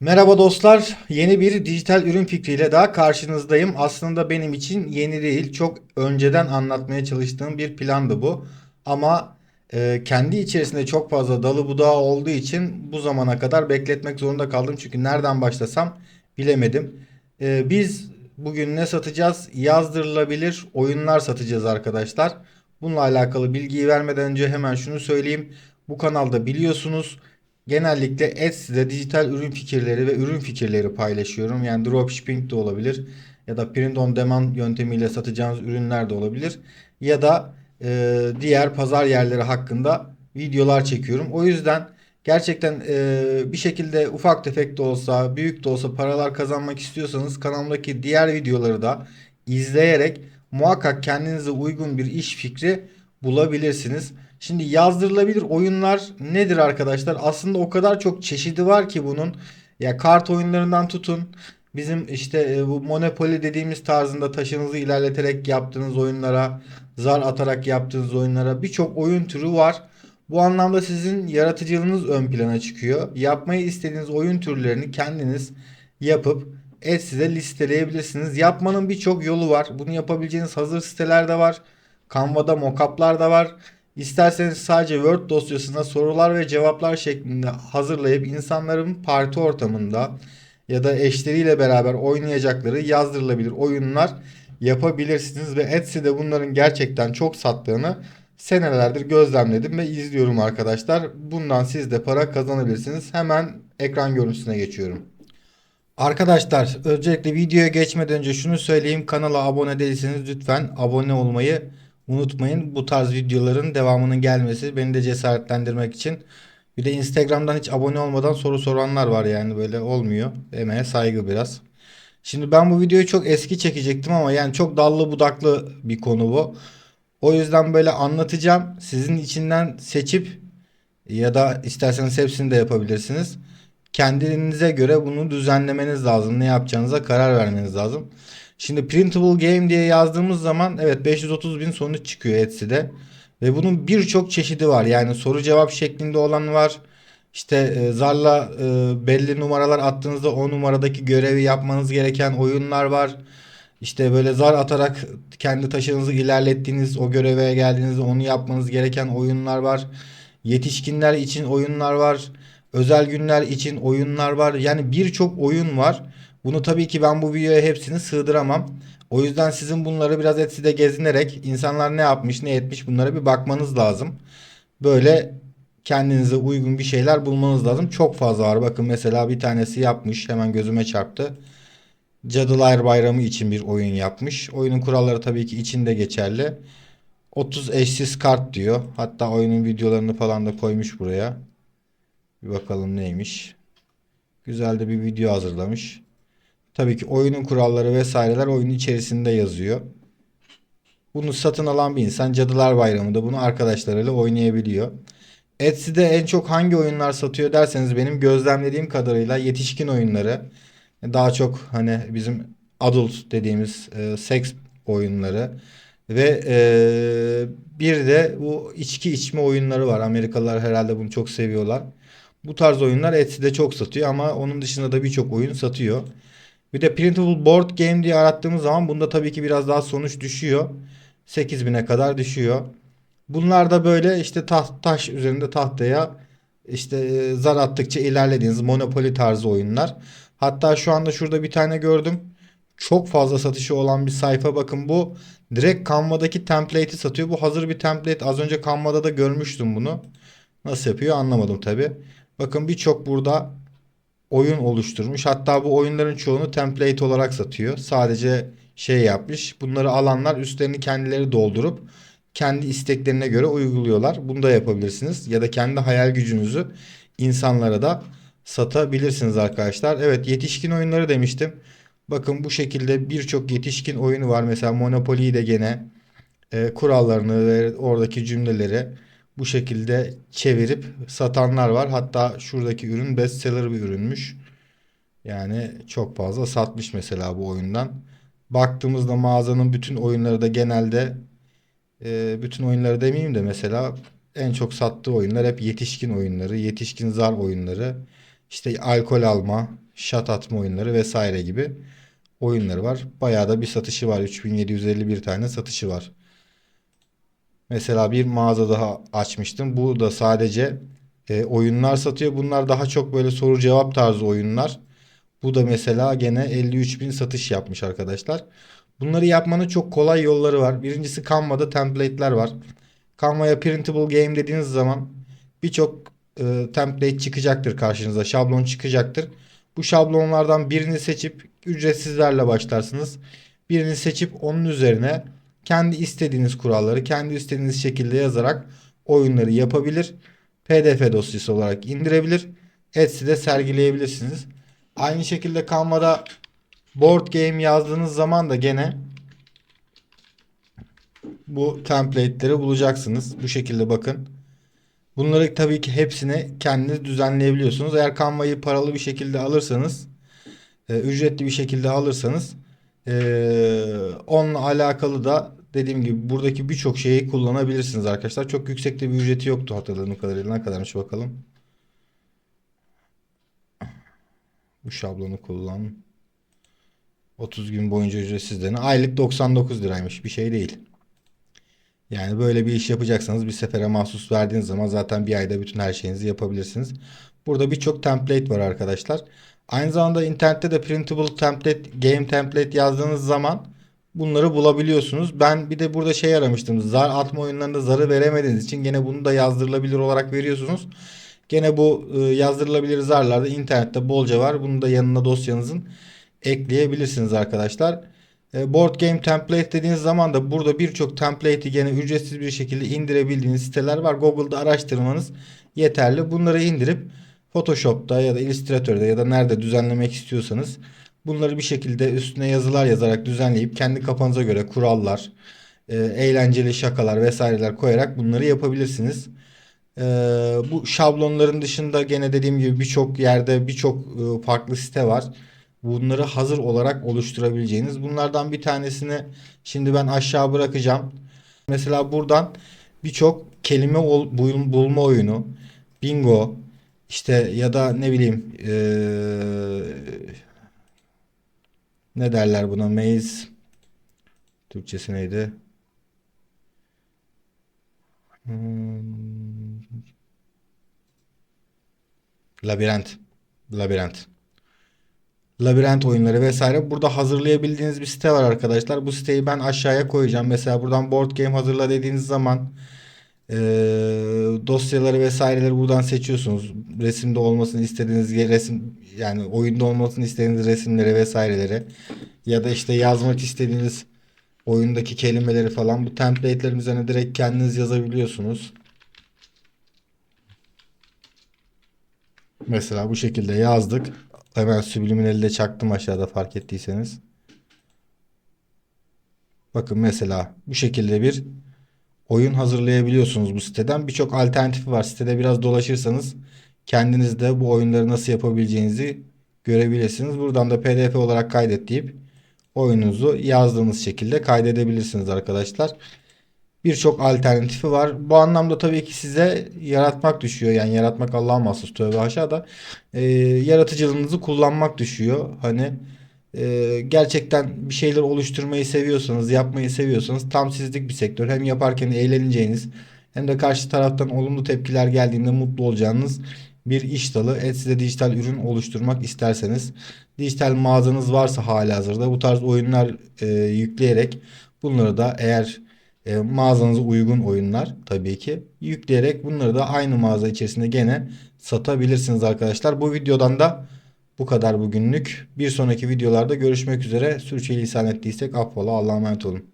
Merhaba dostlar. Yeni bir dijital ürün fikriyle daha karşınızdayım. Aslında benim için yeni değil. Çok önceden anlatmaya çalıştığım bir plandı bu. Ama e, kendi içerisinde çok fazla dalı budağı olduğu için bu zamana kadar bekletmek zorunda kaldım. Çünkü nereden başlasam bilemedim. E, biz bugün ne satacağız? Yazdırılabilir oyunlar satacağız arkadaşlar. Bununla alakalı bilgiyi vermeden önce hemen şunu söyleyeyim. Bu kanalda biliyorsunuz Genellikle Etsy'de dijital ürün fikirleri ve ürün fikirleri paylaşıyorum. Yani dropshipping de olabilir ya da print on demand yöntemiyle satacağınız ürünler de olabilir. Ya da e, diğer pazar yerleri hakkında videolar çekiyorum. O yüzden gerçekten e, bir şekilde ufak tefek de olsa, büyük de olsa paralar kazanmak istiyorsanız kanalımdaki diğer videoları da izleyerek muhakkak kendinize uygun bir iş fikri bulabilirsiniz. Şimdi yazdırılabilir oyunlar nedir arkadaşlar? Aslında o kadar çok çeşidi var ki bunun. Ya kart oyunlarından tutun. Bizim işte e, bu Monopoly dediğimiz tarzında taşınızı ilerleterek yaptığınız oyunlara, zar atarak yaptığınız oyunlara birçok oyun türü var. Bu anlamda sizin yaratıcılığınız ön plana çıkıyor. Yapmayı istediğiniz oyun türlerini kendiniz yapıp Etsy'de listeleyebilirsiniz. Yapmanın birçok yolu var. Bunu yapabileceğiniz hazır siteler de var. Canva'da mockup'lar da var. İsterseniz sadece Word dosyasına sorular ve cevaplar şeklinde hazırlayıp insanların parti ortamında ya da eşleriyle beraber oynayacakları yazdırılabilir oyunlar yapabilirsiniz ve Etsy'de bunların gerçekten çok sattığını senelerdir gözlemledim ve izliyorum arkadaşlar. Bundan siz de para kazanabilirsiniz. Hemen ekran görüntüsüne geçiyorum. Arkadaşlar öncelikle videoya geçmeden önce şunu söyleyeyim. Kanala abone değilseniz lütfen abone olmayı unutmayın. Bu tarz videoların devamının gelmesi beni de cesaretlendirmek için. Bir de Instagram'dan hiç abone olmadan soru soranlar var yani böyle olmuyor. Emeğe saygı biraz. Şimdi ben bu videoyu çok eski çekecektim ama yani çok dallı budaklı bir konu bu. O yüzden böyle anlatacağım. Sizin içinden seçip ya da isterseniz hepsini de yapabilirsiniz. Kendinize göre bunu düzenlemeniz lazım. Ne yapacağınıza karar vermeniz lazım. Şimdi printable game diye yazdığımız zaman evet 530 bin sonuç çıkıyor Etsy'de. Ve bunun birçok çeşidi var. Yani soru cevap şeklinde olan var. İşte e, zarla e, belli numaralar attığınızda o numaradaki görevi yapmanız gereken oyunlar var. İşte böyle zar atarak kendi taşınızı ilerlettiğiniz o göreve geldiğinizde onu yapmanız gereken oyunlar var. Yetişkinler için oyunlar var. Özel günler için oyunlar var. Yani birçok oyun var. Bunu tabii ki ben bu videoya hepsini sığdıramam. O yüzden sizin bunları biraz Etsy'de gezinerek insanlar ne yapmış ne etmiş bunlara bir bakmanız lazım. Böyle kendinize uygun bir şeyler bulmanız lazım. Çok fazla var. Bakın mesela bir tanesi yapmış. Hemen gözüme çarptı. Cadılar Bayramı için bir oyun yapmış. Oyunun kuralları tabii ki içinde geçerli. 30 eşsiz kart diyor. Hatta oyunun videolarını falan da koymuş buraya. Bir bakalım neymiş. Güzel de bir video hazırlamış. Tabii ki oyunun kuralları vesaireler oyunun içerisinde yazıyor. Bunu satın alan bir insan Cadılar Bayramı'nda bunu arkadaşlarıyla oynayabiliyor. Etsy'de en çok hangi oyunlar satıyor derseniz benim gözlemlediğim kadarıyla yetişkin oyunları daha çok hani bizim adult dediğimiz e, seks oyunları ve e, bir de bu içki içme oyunları var. Amerikalılar herhalde bunu çok seviyorlar. Bu tarz oyunlar Etsy'de çok satıyor ama onun dışında da birçok oyun satıyor. Bir de printable board game diye arattığımız zaman bunda tabii ki biraz daha sonuç düşüyor. 8000'e kadar düşüyor. Bunlar da böyle işte taht, taş üzerinde tahtaya işte e, zar attıkça ilerlediğiniz Monopoly tarzı oyunlar. Hatta şu anda şurada bir tane gördüm. Çok fazla satışı olan bir sayfa bakın bu direkt Canva'daki template'i satıyor. Bu hazır bir template. Az önce Canva'da da görmüştüm bunu. Nasıl yapıyor anlamadım tabi. Bakın birçok burada oyun oluşturmuş. Hatta bu oyunların çoğunu template olarak satıyor. Sadece şey yapmış. Bunları alanlar üstlerini kendileri doldurup kendi isteklerine göre uyguluyorlar. Bunu da yapabilirsiniz. Ya da kendi hayal gücünüzü insanlara da satabilirsiniz arkadaşlar. Evet yetişkin oyunları demiştim. Bakın bu şekilde birçok yetişkin oyunu var. Mesela Monopoly'yi de gene e, kurallarını ve oradaki cümleleri bu şekilde çevirip satanlar var. Hatta şuradaki ürün bestseller bir ürünmüş. Yani çok fazla satmış mesela bu oyundan. Baktığımızda mağazanın bütün oyunları da genelde e, bütün oyunları demeyeyim de mesela en çok sattığı oyunlar hep yetişkin oyunları, yetişkin zar oyunları. işte alkol alma, şat atma oyunları vesaire gibi oyunları var. Bayağı da bir satışı var. 3751 tane satışı var. Mesela bir mağaza daha açmıştım. Bu da sadece e, oyunlar satıyor. Bunlar daha çok böyle soru cevap tarzı oyunlar. Bu da mesela gene 53 bin satış yapmış arkadaşlar. Bunları yapmanın çok kolay yolları var. Birincisi Canva'da template'ler var. Canva'ya printable game dediğiniz zaman birçok e, template çıkacaktır karşınıza. Şablon çıkacaktır. Bu şablonlardan birini seçip ücretsizlerle başlarsınız. Birini seçip onun üzerine kendi istediğiniz kuralları kendi istediğiniz şekilde yazarak oyunları yapabilir. PDF dosyası olarak indirebilir. Etsy'de sergileyebilirsiniz. Aynı şekilde Canva'da board game yazdığınız zaman da gene bu template'leri bulacaksınız. Bu şekilde bakın. Bunları tabii ki hepsini kendiniz düzenleyebiliyorsunuz. Eğer Canva'yı paralı bir şekilde alırsanız, e, ücretli bir şekilde alırsanız e, onunla alakalı da dediğim gibi buradaki birçok şeyi kullanabilirsiniz arkadaşlar. Çok yüksekte bir ücreti yoktu hatırladığım kadarıyla. Ne kadarmış bakalım. Bu şablonu kullan. 30 gün boyunca ücretsiz dene. Aylık 99 liraymış. Bir şey değil. Yani böyle bir iş yapacaksanız bir sefere mahsus verdiğiniz zaman zaten bir ayda bütün her şeyinizi yapabilirsiniz. Burada birçok template var arkadaşlar. Aynı zamanda internette de printable template, game template yazdığınız zaman bunları bulabiliyorsunuz. Ben bir de burada şey aramıştım. Zar atma oyunlarında zarı veremediğiniz için gene bunu da yazdırılabilir olarak veriyorsunuz. Gene bu e, yazdırılabilir zarlarda internette bolca var. Bunu da yanına dosyanızın ekleyebilirsiniz arkadaşlar. E, Board Game Template dediğiniz zaman da burada birçok template'i gene ücretsiz bir şekilde indirebildiğiniz siteler var. Google'da araştırmanız yeterli. Bunları indirip Photoshop'ta ya da Illustrator'da ya da nerede düzenlemek istiyorsanız bunları bir şekilde üstüne yazılar yazarak düzenleyip kendi kafanıza göre kurallar, e, eğlenceli şakalar vesaireler koyarak bunları yapabilirsiniz. E, bu şablonların dışında gene dediğim gibi birçok yerde birçok farklı site var bunları hazır olarak oluşturabileceğiniz. Bunlardan bir tanesini şimdi ben aşağı bırakacağım. Mesela buradan birçok kelime bulma oyunu, bingo, işte ya da ne bileyim eee, ne derler buna maze Türkçesi neydi? Hmm, labirent. Labirent. Labirent oyunları vesaire. Burada hazırlayabildiğiniz bir site var arkadaşlar. Bu siteyi ben aşağıya koyacağım. Mesela buradan board game hazırla dediğiniz zaman eee, dosyaları vesaireleri buradan seçiyorsunuz. Resimde olmasını istediğiniz resim yani oyunda olmasını istediğiniz resimleri vesaireleri ya da işte yazmak istediğiniz oyundaki kelimeleri falan bu template'lerin üzerine direkt kendiniz yazabiliyorsunuz. Mesela bu şekilde yazdık. Hemen subliminali de çaktım aşağıda fark ettiyseniz. Bakın mesela bu şekilde bir oyun hazırlayabiliyorsunuz bu siteden. Birçok alternatifi var. Sitede biraz dolaşırsanız kendiniz de bu oyunları nasıl yapabileceğinizi görebilirsiniz. Buradan da PDF olarak kaydet deyip oyununuzu yazdığınız şekilde kaydedebilirsiniz arkadaşlar. Birçok alternatifi var. Bu anlamda tabii ki size yaratmak düşüyor. Yani yaratmak Allah'a mahsus tövbe haşa da e, yaratıcılığınızı kullanmak düşüyor. Hani e, gerçekten bir şeyler oluşturmayı seviyorsanız, yapmayı seviyorsanız tam sizlik bir sektör. Hem yaparken eğleneceğiniz hem de karşı taraftan olumlu tepkiler geldiğinde mutlu olacağınız bir iş dalı. Etsy'de dijital ürün oluşturmak isterseniz dijital mağazanız varsa halihazırda bu tarz oyunlar e, yükleyerek bunları da eğer e, mağazanıza uygun oyunlar tabii ki yükleyerek bunları da aynı mağaza içerisinde gene satabilirsiniz arkadaşlar. Bu videodan da bu kadar bugünlük. Bir sonraki videolarda görüşmek üzere. Sürçülisan ettiysek affola. Allah'a emanet olun.